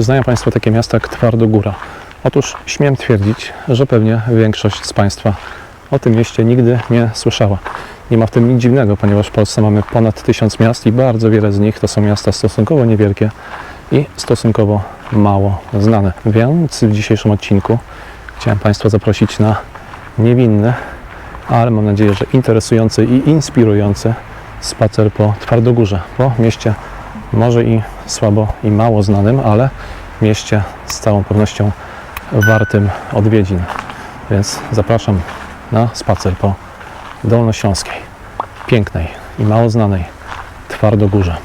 Czy znają Państwo takie miasta jak Twardogóra? Otóż śmiem twierdzić, że pewnie większość z Państwa o tym mieście nigdy nie słyszała. Nie ma w tym nic dziwnego, ponieważ w Polsce mamy ponad tysiąc miast i bardzo wiele z nich to są miasta stosunkowo niewielkie i stosunkowo mało znane. Więc w dzisiejszym odcinku chciałem Państwa zaprosić na niewinny, ale mam nadzieję, że interesujący i inspirujący spacer po Twardogórze, po mieście może i słabo i mało znanym, ale mieście z całą pewnością wartym odwiedzin. Więc zapraszam na spacer po Dolnośląskiej, pięknej i mało znanej Twardogórze.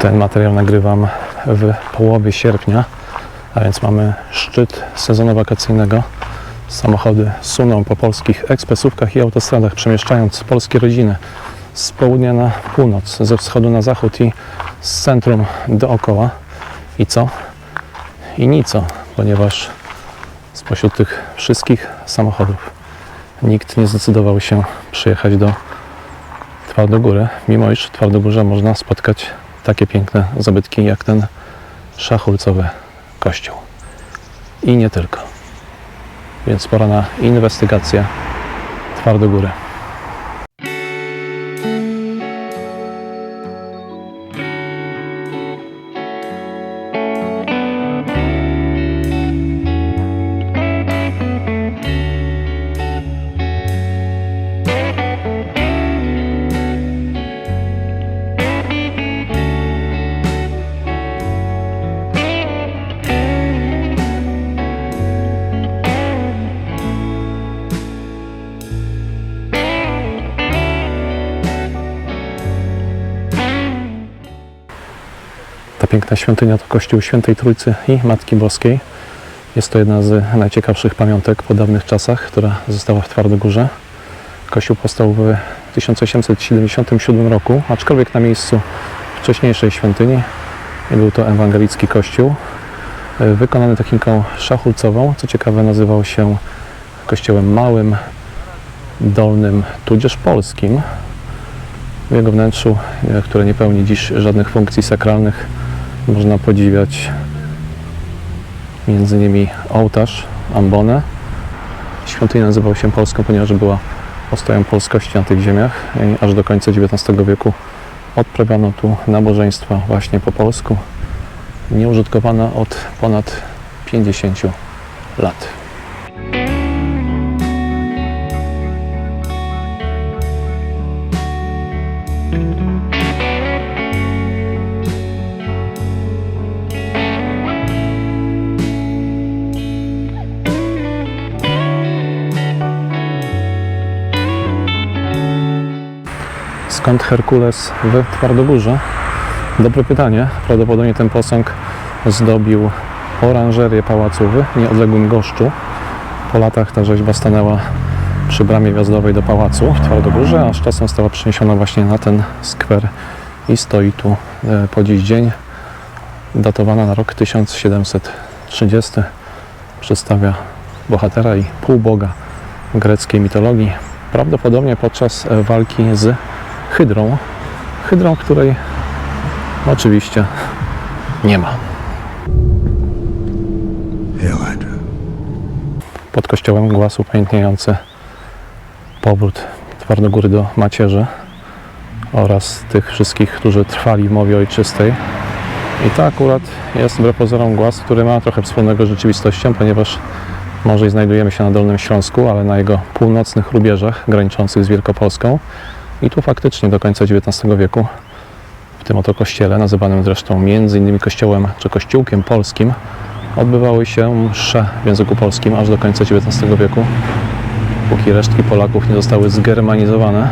Ten materiał nagrywam w połowie sierpnia, a więc mamy szczyt sezonu wakacyjnego. Samochody suną po polskich ekspresówkach i autostradach, przemieszczając polskie rodziny z południa na północ, ze wschodu na zachód i z centrum dookoła. I co? I nico, ponieważ spośród tych wszystkich samochodów nikt nie zdecydował się przyjechać do Twardogóry, mimo iż w Twardogórze można spotkać takie piękne zabytki jak ten szachulcowy kościół. I nie tylko. Więc pora na inwestygację Twardogóry. Piękna świątynia to kościół Świętej Trójcy i Matki Boskiej. Jest to jedna z najciekawszych pamiątek po dawnych czasach, która została w Twardogórze. Kościół powstał w 1877 roku, aczkolwiek na miejscu wcześniejszej świątyni. Był to ewangelicki kościół, e, wykonany techniką szachulcową. Co ciekawe, nazywał się kościołem małym, dolnym, tudzież polskim. W jego wnętrzu, e, które nie pełni dziś żadnych funkcji sakralnych, można podziwiać między innymi ołtarz, ambonę. Świątynia nazywał się Polską, ponieważ była ostoją polskości na tych ziemiach i aż do końca XIX wieku odprawiano tu nabożeństwa właśnie po polsku. Nieużytkowana od ponad 50 lat. Skąd Herkules w Twardogórze? Dobre pytanie. Prawdopodobnie ten posąg zdobił oranżerię pałacu w nieodległym Goszczu. Po latach ta rzeźba stanęła przy bramie wjazdowej do pałacu w Twardogórze, a z czasem została przeniesiona właśnie na ten skwer i stoi tu e, po dziś dzień. Datowana na rok 1730. Przedstawia bohatera i półboga greckiej mitologii. Prawdopodobnie podczas e, walki z hydrą. Hydrą, której oczywiście nie ma. Pod kościołem głaz upamiętniający powrót Twardogóry do macierzy oraz tych wszystkich, którzy trwali w mowie ojczystej. I to akurat jest wbrew pozorom głaz, który ma trochę wspólnego z rzeczywistością, ponieważ może i znajdujemy się na Dolnym Śląsku, ale na jego północnych rubieżach graniczących z Wielkopolską. I tu faktycznie do końca XIX wieku w tym oto kościele, nazywanym zresztą między innymi kościołem czy kościółkiem polskim, odbywały się msze w języku polskim aż do końca XIX wieku, póki resztki Polaków nie zostały zgermanizowane.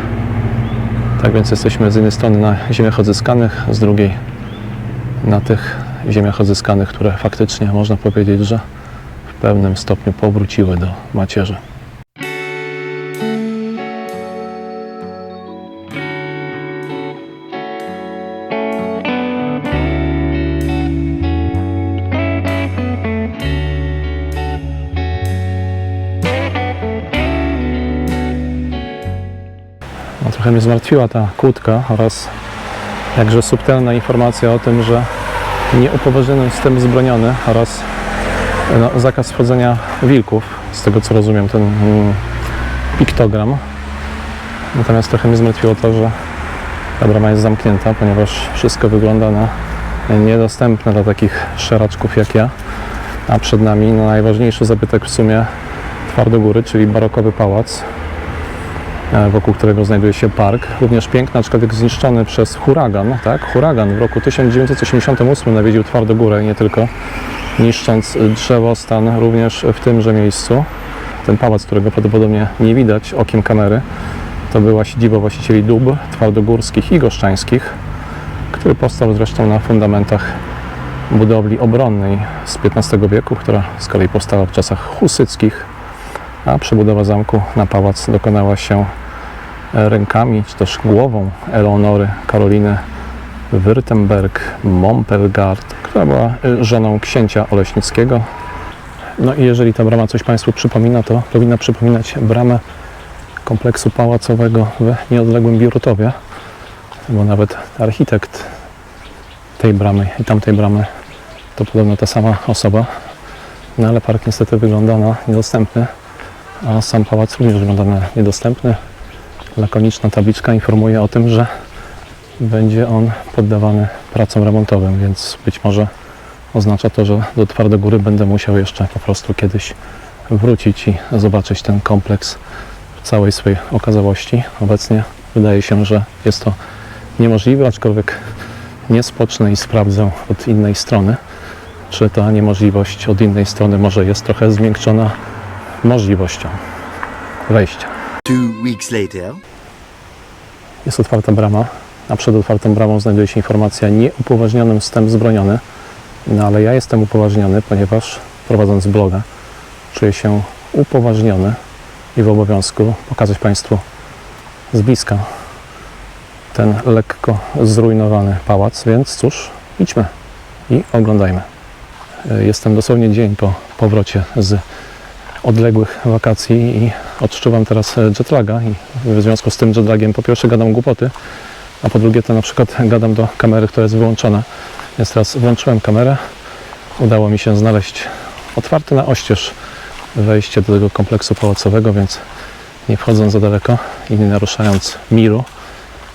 Tak więc jesteśmy z jednej strony na ziemiach odzyskanych, z drugiej na tych ziemiach odzyskanych, które faktycznie można powiedzieć, że w pewnym stopniu powróciły do macierzy. Trochę mnie zmartwiła ta kłódka oraz jakże subtelna informacja o tym, że Nieupoważniony wstęp zbroniony oraz no, zakaz wchodzenia wilków, z tego co rozumiem, ten mm, piktogram. Natomiast trochę mnie zmartwiło to, że ta brama jest zamknięta, ponieważ wszystko wygląda na niedostępne dla takich szeraczków jak ja. A przed nami no, najważniejszy zabytek w sumie Twardogóry, czyli barokowy pałac, wokół którego znajduje się park. Również piękny, aczkolwiek zniszczony przez huragan. Tak? Huragan w roku 1988 nawiedził Twardogórę, nie tylko niszcząc drzewostan również w tymże miejscu. Ten pałac, którego prawdopodobnie nie widać okiem kamery, to była siedziba właścicieli dób twardogórskich i goszczańskich, który powstał zresztą na fundamentach budowli obronnej z XV wieku, która z kolei powstała w czasach husyckich, a przebudowa zamku na pałac dokonała się rękami, czy też głową Eleonory Karoliny Württemberg-Mompelgard, która była y, żoną księcia Oleśnickiego. No i jeżeli ta brama coś Państwu przypomina, to powinna przypominać bramę kompleksu pałacowego w nieodległym Biurtowie, bo nawet architekt tej bramy i tamtej bramy to podobno ta sama osoba. No ale park niestety wygląda na niedostępny, a sam pałac również wygląda na niedostępny. Lakoniczna tabliczka informuje o tym, że będzie on poddawany pracom remontowym, więc być może oznacza to, że do Twardogóry będę musiał jeszcze po prostu kiedyś wrócić i zobaczyć ten kompleks w całej swojej okazałości. Obecnie wydaje się, że jest to niemożliwe, aczkolwiek nie spocznę i sprawdzę od innej strony, czy ta niemożliwość od innej strony może jest trochę zmiękczona możliwością wejścia. Two weeks later. Jest otwarta brama, a przed otwartą bramą znajduje się informacja nieupoważnionym wstęp zbroniony. No ale ja jestem upoważniony, ponieważ prowadząc bloga czuję się upoważniony i w obowiązku pokazać Państwu z bliska ten lekko zrujnowany pałac, więc cóż, idźmy i oglądajmy. E, Jestem dosłownie dzień po powrocie z odległych wakacji i odczuwam teraz e, jetlaga i w związku z tym jetlagiem po pierwsze gadam głupoty, a po drugie to na przykład gadam do kamery, która jest wyłączona. Więc teraz włączyłem kamerę, udało mi się znaleźć otwarte na oścież wejście do tego kompleksu pałacowego, więc nie wchodząc za daleko i nie naruszając miru,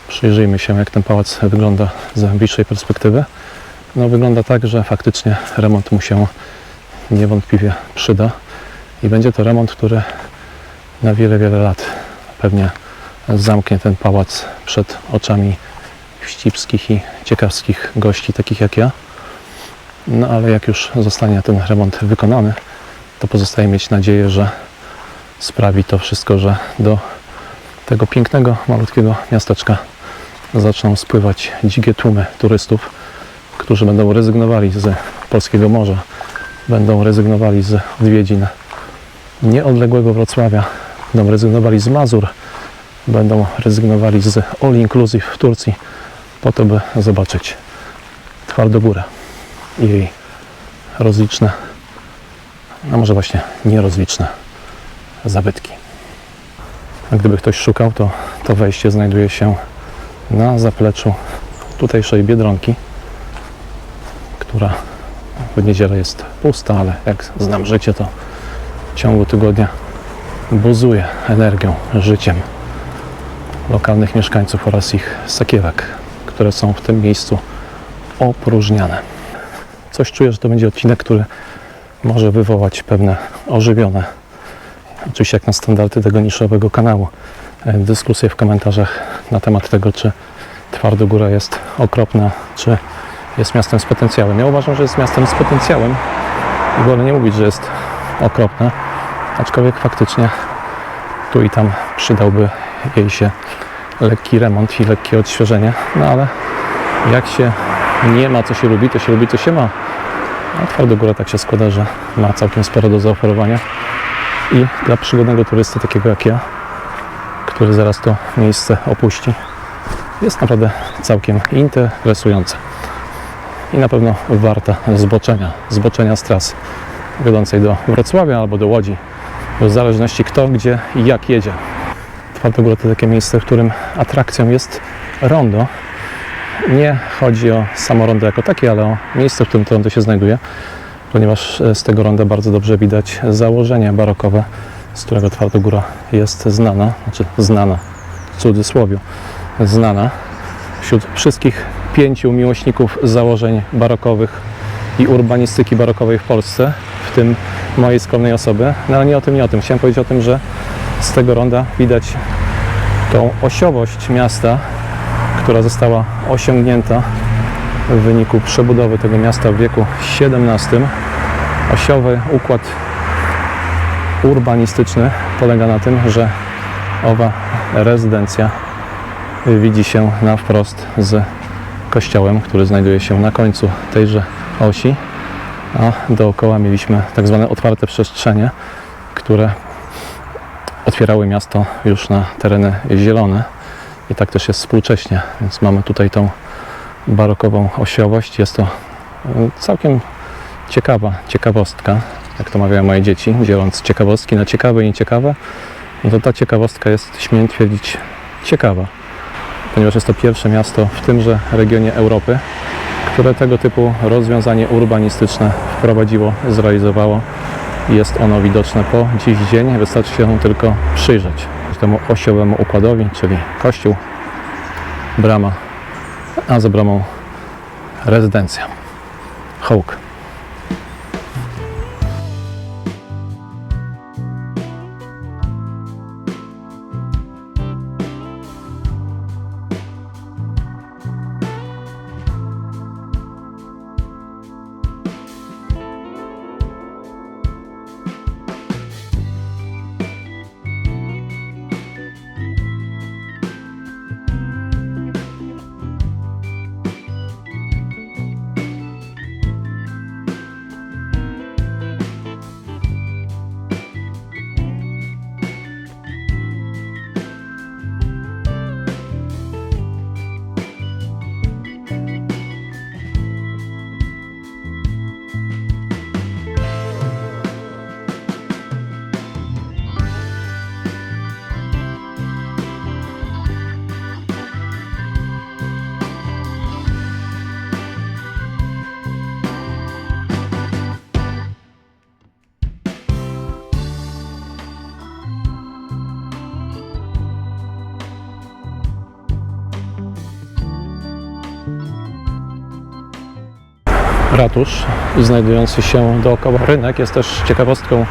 przyjrzyjmy się jak ten pałac wygląda z bliższej perspektywy. No wygląda tak, że faktycznie remont mu się niewątpliwie przyda i będzie to remont, który na wiele, wiele lat pewnie zamknie ten pałac przed oczami wścibskich i ciekawskich gości, takich jak ja. No ale jak już zostanie ten remont wykonany, to pozostaje mieć nadzieję, że sprawi to wszystko, że do tego pięknego, malutkiego miasteczka zaczną spływać dzikie tłumy turystów, którzy będą rezygnowali z polskiego morza, będą rezygnowali z odwiedzin nieodległego Wrocławia, będą rezygnowali z Mazur, będą rezygnowali z all inclusive w Turcji po to, by zobaczyć Twardogórę i jej rozliczne, a może właśnie nierozliczne zabytki. A gdyby ktoś szukał, to to wejście znajduje się na zapleczu tutejszej Biedronki, która w niedzielę jest pusta, ale jak znam życie, to w ciągu tygodnia buzuje energią, życiem lokalnych mieszkańców oraz ich sakiewek, które są w tym miejscu opróżniane. Coś czuję, że to będzie odcinek, który może wywołać pewne ożywione, oczywiście jak na standardy tego niszowego kanału, e, dyskusje w komentarzach na temat tego, czy Twardogóra jest okropna, czy jest miastem z potencjałem. Ja uważam, że jest miastem z potencjałem i wolę nie mówić, że jest okropna, aczkolwiek faktycznie tu i tam przydałby jej się lekki remont i lekkie odświeżenie, no ale jak się nie ma, co się lubi, to się lubi, co się ma. A Twardogóra tak się składa, że ma całkiem sporo do zaoferowania. I dla przygodnego turysty, takiego jak ja, który zaraz to miejsce opuści, jest naprawdę całkiem interesujące. I na pewno warta zboczenia, zboczenia z trasy wiodącej do Wrocławia albo do Łodzi, w zależności kto, gdzie i jak jedzie. Twardogóra to takie miejsce, w którym atrakcją jest rondo nie chodzi o samo rondo jako takie, ale o miejsce, w którym to rondo się znajduje, ponieważ e, z tego ronda bardzo dobrze widać założenie barokowe, z którego Twardogóra jest znana, znaczy znana w cudzysłowie, znana wśród wszystkich pięciu miłośników założeń barokowych i urbanistyki barokowej w Polsce, w tym mojej skromnej osoby. No ale nie o tym, nie o tym. Chciałem powiedzieć o tym, że z tego ronda widać tą osiowość miasta, która została osiągnięta w wyniku przebudowy tego miasta w wieku XVII. Osiowy układ urbanistyczny polega na tym, że owa rezydencja widzi się na wprost z kościołem, który znajduje się na końcu tejże osi, a dookoła mieliśmy tak zwane otwarte przestrzenie, które otwierały miasto już na tereny zielone. I tak też jest współcześnie, więc mamy tutaj tą barokową osiowość. Jest to y, całkiem ciekawa ciekawostka, jak to mawiają moje dzieci, dzieląc ciekawostki na ciekawe i nieciekawe, no to ta ciekawostka jest, śmiem twierdzić, ciekawa, ponieważ jest to pierwsze miasto w tymże regionie Europy, które tego typu rozwiązanie urbanistyczne wprowadziło, zrealizowało jest ono widoczne po dziś dzień. Wystarczy się tylko przyjrzeć temu osiowemu układowi, czyli kościół, brama, a za bramą rezydencja. Hołk. Ratusz znajdujący się dookoła rynek jest też ciekawostką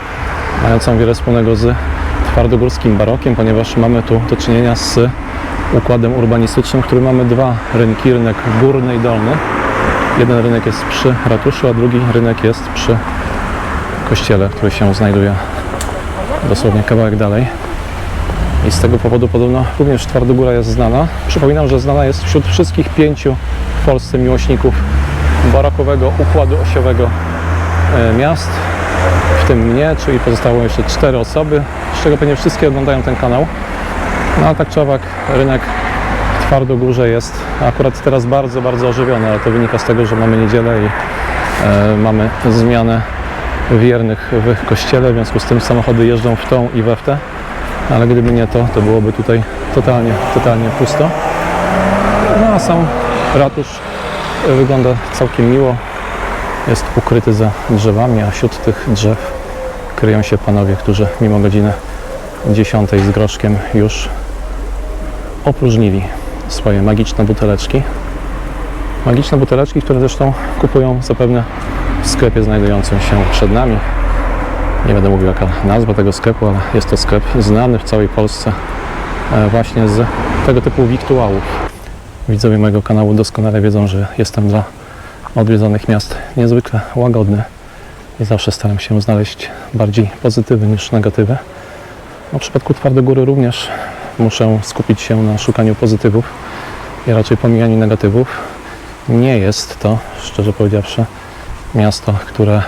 mającą wiele wspólnego z twardogórskim barokiem, ponieważ mamy tu do czynienia z układem urbanistycznym, w którym mamy dwa rynki, rynek górny i dolny. Jeden rynek jest przy ratuszu, a drugi rynek jest przy kościele, który się znajduje dosłownie kawałek dalej. I z tego powodu podobno również Twardogóra jest znana. Przypominam, że znana jest wśród wszystkich pięciu w Polsce miłośników barokowego układu osiowego e, miast, w tym mnie, czyli pozostało jeszcze cztery osoby, z czego pewnie wszystkie oglądają ten kanał. No a tak czy owak rynek w Twardogórze jest akurat teraz bardzo, bardzo ożywiony, ale to wynika z tego, że mamy niedzielę i e, mamy zmianę wiernych w kościele, w związku z tym samochody jeżdżą w tą i we w tę, ale gdyby nie to, to byłoby tutaj totalnie, totalnie pusto. No a sam ratusz wygląda całkiem miło. Jest ukryty za drzewami, a wśród tych drzew kryją się panowie, którzy mimo godziny 10 z groszkiem już opróżnili swoje magiczne buteleczki. Magiczne buteleczki, które zresztą kupują zapewne w sklepie znajdującym się przed nami. Nie będę mówił jaka nazwa tego sklepu, ale jest to sklep znany w całej Polsce e, właśnie z tego typu wiktuałów. Widzowie mojego kanału doskonale wiedzą, że jestem dla odwiedzonych miast niezwykle łagodny i zawsze staram się znaleźć bardziej pozytywy niż negatywy. No, w przypadku Twardogóry również muszę skupić się na szukaniu pozytywów i raczej pomijaniu negatywów. Nie jest to, szczerze powiedziawszy, miasto, które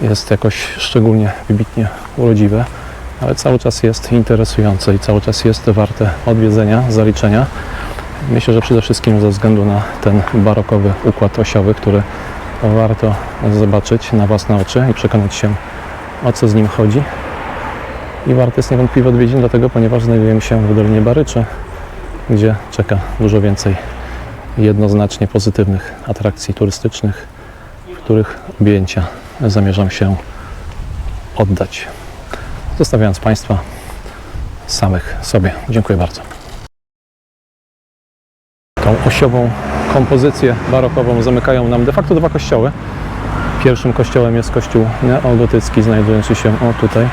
jest jakoś szczególnie wybitnie urodziwe, ale cały czas jest interesujące i cały czas jest warte odwiedzenia, zaliczenia. Myślę, że przede wszystkim ze względu na ten barokowy układ osiowy, który warto zobaczyć na własne oczy i przekonać się, o co z nim chodzi. I warto jest niewątpliwie odwiedzin, dlatego ponieważ znajdujemy się w Dolinie Baryczy, gdzie czeka dużo więcej jednoznacznie pozytywnych atrakcji turystycznych, których objęcia zamierzam się oddać. Zostawiając Państwa samych sobie. Dziękuję bardzo. Tą osiową kompozycję barokową zamykają nam de facto dwa kościoły. Pierwszym kościołem jest kościół neogotycki, znajdujący się o tutaj.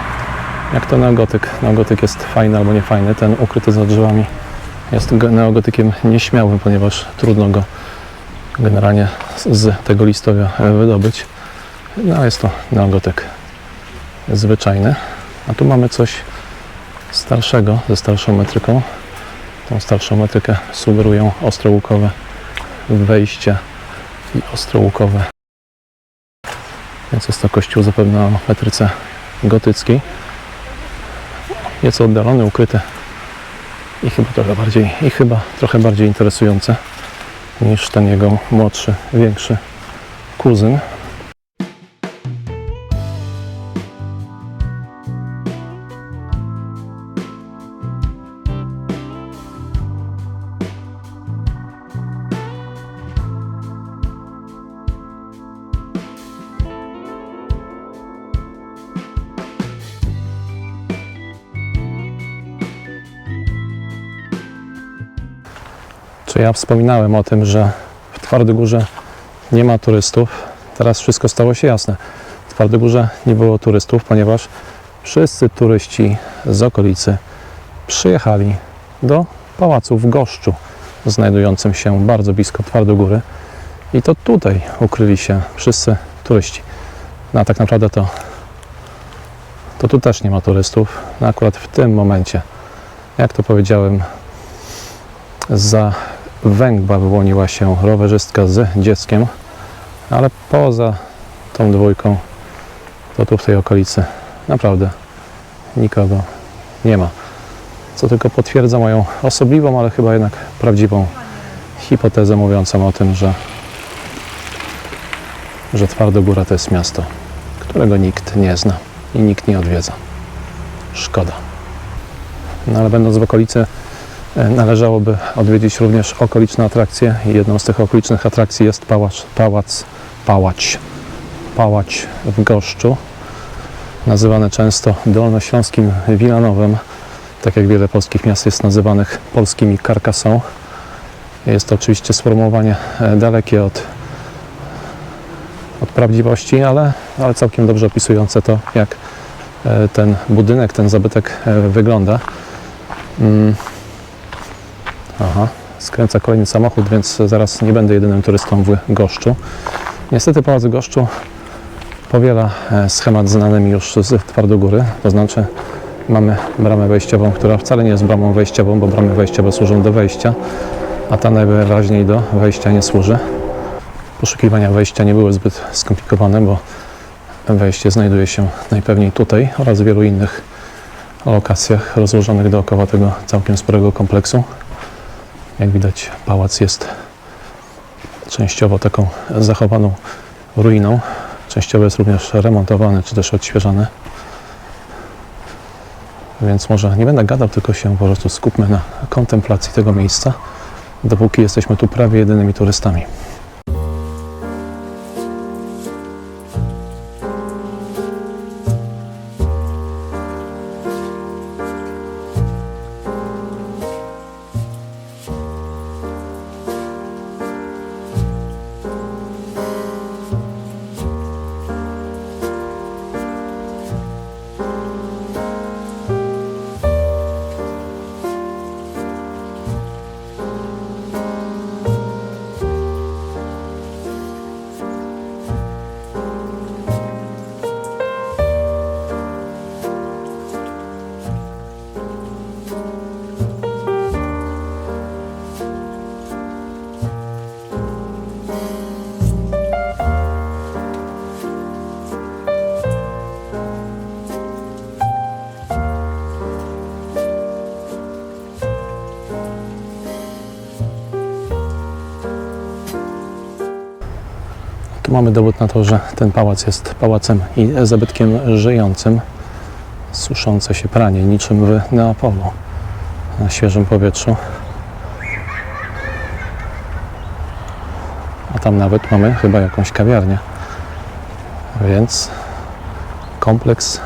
Jak to neogotyk? Neogotyk jest fajny albo niefajny. Ten ukryty za drzewami jest neogotykiem nieśmiałym, ponieważ trudno go generalnie z- tego listowia e, wydobyć. No ale jest to neogotyk zwyczajny. A tu mamy coś starszego, ze starszą metryką. Tą starszą metrykę sugerują ostrołukowe wejście i ostrołukowe. Więc jest to kościół zapewne o metryce gotyckiej. Nieco oddalony, ukryty i chyba trochę bardziej, i chyba trochę bardziej interesujące niż ten jego młodszy, większy kuzyn. Ja wspominałem o tym, że w Twardogórze nie ma turystów? Teraz wszystko stało się jasne. W Twardogórze nie było turystów, ponieważ wszyscy turyści z okolicy przyjechali do pałacu w Goszczu, znajdującym się bardzo blisko Twardogóry. I to tutaj ukryli się wszyscy turyści. No a tak naprawdę to, to tu też nie ma turystów. No akurat w tym momencie, jak to powiedziałem, za węgła wyłoniła się rowerzystka z dzieckiem, ale poza tą dwójką to tu w tej okolicy naprawdę nikogo nie ma. Co tylko potwierdza moją osobliwą, ale chyba jednak prawdziwą hipotezę mówiącą o tym, że, że Twardogóra to jest miasto, którego nikt nie zna i nikt nie odwiedza. Szkoda. No ale będąc w okolicy Należałoby odwiedzić również okoliczne atrakcje jedną z tych okolicznych atrakcji jest pałac, pałac, pałać, pałać w Goszczu, nazywany często dolnośląskim Wilanowem, tak jak wiele polskich miast jest nazywanych polskimi Karkasą. Jest to oczywiście sformułowanie e, dalekie od, od prawdziwości, ale, ale całkiem dobrze opisujące to, jak e, ten budynek, ten zabytek e, wygląda. Aha, skręca kolejny samochód, więc zaraz nie będę jedynym turystą w Goszczu. Niestety Pałac Goszczu powiela e, schemat znany mi już z Twardogóry, to znaczy mamy bramę wejściową, która wcale nie jest bramą wejściową, bo bramy wejściowe służą do wejścia, a ta najwyraźniej do wejścia nie służy. Poszukiwania wejścia nie były zbyt skomplikowane, bo wejście znajduje się najpewniej tutaj oraz w wielu innych lokacjach rozłożonych dookoła tego całkiem sporego kompleksu. Jak widać, pałac jest częściowo taką zachowaną ruiną. Częściowo jest również remontowany czy też odświeżany. Więc może nie będę gadał, tylko się po prostu skupmy na kontemplacji tego miejsca, dopóki jesteśmy tu prawie jedynymi turystami. Mamy dowód na to, że ten pałac jest pałacem i zabytkiem żyjącym. Suszące się pranie, niczym w Neapolu na świeżym powietrzu. a tam nawet mamy chyba jakąś kawiarnię. Więc kompleks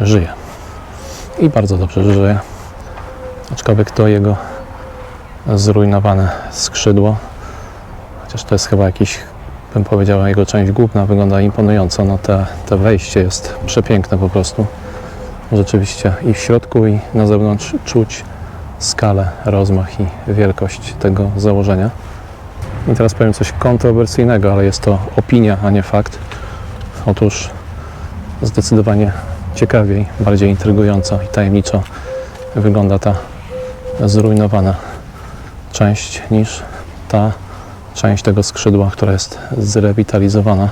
żyje. I bardzo dobrze, żyje. Aczkolwiek to jego zrujnowane skrzydło, chociaż to jest chyba jakiś, bym powiedziała, jego część główna, wygląda imponująco. No te, te wejście jest przepiękne po prostu. Rzeczywiście i w środku, i na zewnątrz czuć skalę, rozmach i wielkość tego założenia. I teraz powiem coś kontrowersyjnego, ale jest to opinia, a nie fakt. Otóż zdecydowanie ciekawiej, bardziej intrygująco i tajemniczo wygląda ta zrujnowana część niż ta część tego skrzydła, która jest zrewitalizowana.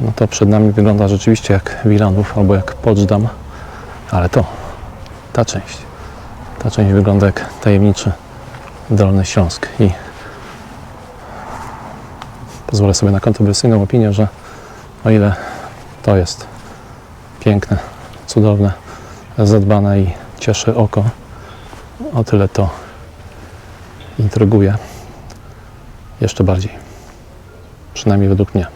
No to przed nami wygląda rzeczywiście jak Wilanów albo jak Poczdam, ale to, ta część, ta część wygląda jak tajemniczy Dolny Śląsk i pozwolę sobie na kontrowersyjną opinię, że o ile to jest piękne, cudowne, zadbane i cieszy oko, o tyle to intryguje jeszcze bardziej. Przynajmniej według mnie.